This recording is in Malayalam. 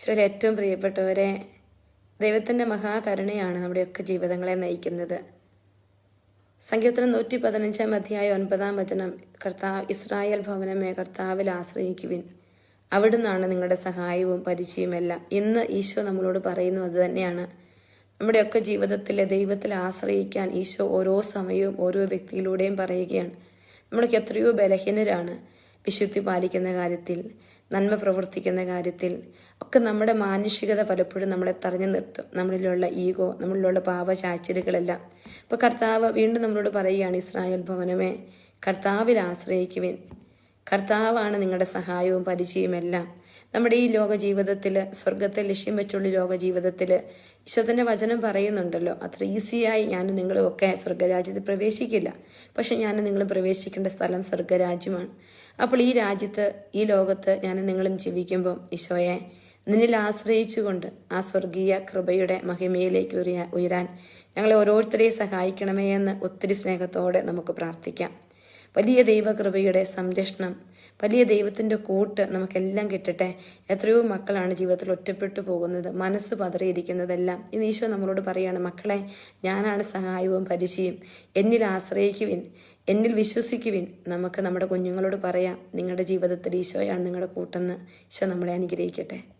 ഈശോയിൽ ഏറ്റവും പ്രിയപ്പെട്ടവരെ ദൈവത്തിന്റെ മഹാകരുണയാണ് നമ്മുടെയൊക്കെ ജീവിതങ്ങളെ നയിക്കുന്നത്. സങ്കീർത്തനം നൂറ്റി പതിനഞ്ചാം അധ്യായ ഒൻപതാം വചനം കർത്താവ് ഇസ്രായേൽ ഭവനമേ കർത്താവിൽ ആശ്രയിക്കുവിൻ. അവിടുന്നാണ് നിങ്ങളുടെ സഹായവും പരിചയവുമെല്ലാം ഇന്ന് ഈശോ നമ്മളോട് പറയുന്നു അത് തന്നെയാണ്. നമ്മുടെയൊക്കെ ജീവിതത്തിലെ ദൈവത്തിൽ ആശ്രയിക്കാൻ ഈശോ ഓരോ സമയവും ഓരോ വ്യക്തിയിലൂടെയും പറയുകയാണ്. നമ്മളൊക്കെ എത്രയോ ബലഹീനരാണ്. വിശുദ്ധി പാലിക്കുന്ന കാര്യത്തിൽ നന്മ പ്രവർത്തിക്കുന്ന കാര്യത്തിൽ ഒക്കെ നമ്മുടെ മാനുഷികത പലപ്പോഴും നമ്മളെ തറഞ്ഞു നിർത്തും. നമ്മളിലുള്ള ഈഗോ നമ്മളിലുള്ള പാപചാച്ചിലുകളെല്ലാം. ഇപ്പോൾ കർത്താവ് വീണ്ടും നമ്മളോട് പറയുകയാണ് ഇസ്രായേൽ ഭവനമേ കർത്താവിൽ ആശ്രയിക്കുവിൻ. കർത്താവാണ് നിങ്ങളുടെ സഹായവും പരിചയവുമെല്ലാം നമ്മുടെ ഈ ലോക ജീവിതത്തിൽ സ്വർഗത്തെ ലക്ഷ്യം വെച്ചുള്ള ലോക ജീവിതത്തിൽ ഈശ്വരന്റെ വചനം പറയുന്നുണ്ടല്ലോ. അത്ര ഈസിയായി ഞാനും നിങ്ങളും ഒക്കെ സ്വർഗരാജ്യത്ത് പ്രവേശിക്കില്ല. പക്ഷെ ഞാനും നിങ്ങളും പ്രവേശിക്കേണ്ട സ്ഥലം സ്വർഗരാജ്യമാണ് അപ്പോൾ ഈ രാജ്യത്ത് ഈ ലോകത്ത് ഞാനും നിങ്ങളും ജീവിക്കുമ്പോൾ ഈശോയെ നിന്നിൽ ആശ്രയിച്ചുകൊണ്ട് ആ സ്വർഗീയ കൃപയുടെ മഹിമയിലേക്ക് ഉയരാ ഉയരാൻ ഞങ്ങളെ ഓരോരുത്തരെയും സഹായിക്കണമേ എന്ന് ഒത്തിരി സ്നേഹത്തോടെ നമുക്ക് പ്രാർത്ഥിക്കാം. വലിയ ദൈവകൃപയുടെ സംരക്ഷണം വലിയ ദൈവത്തിന്റെ കൂട്ട് നമുക്കെല്ലാം കിട്ടട്ടെ. എത്രയോ മക്കളാണ് ജീവിതത്തിൽ ഒറ്റപ്പെട്ടു പോകുന്നത് മനസ്സ് പതറിയിരിക്കുന്നതെല്ലാം. ഇന്ന് ഈശോ നമ്മളോട് പറയാണ് മക്കളെ ഞാനാണ് സഹായവും പരിചയം. എന്നിൽ ആശ്രയിക്കുവിൻ എന്നിൽ വിശ്വസിക്കുവിൻ. നമുക്ക് നമ്മുടെ കുഞ്ഞുങ്ങളോട് പറയാം നിങ്ങളുടെ ജീവിതത്തിൽ ഈശോയാണ് നിങ്ങളുടെ കൂട്ടെന്ന്. ഈശോ നമ്മളെ അനുഗ്രഹിക്കട്ടെ.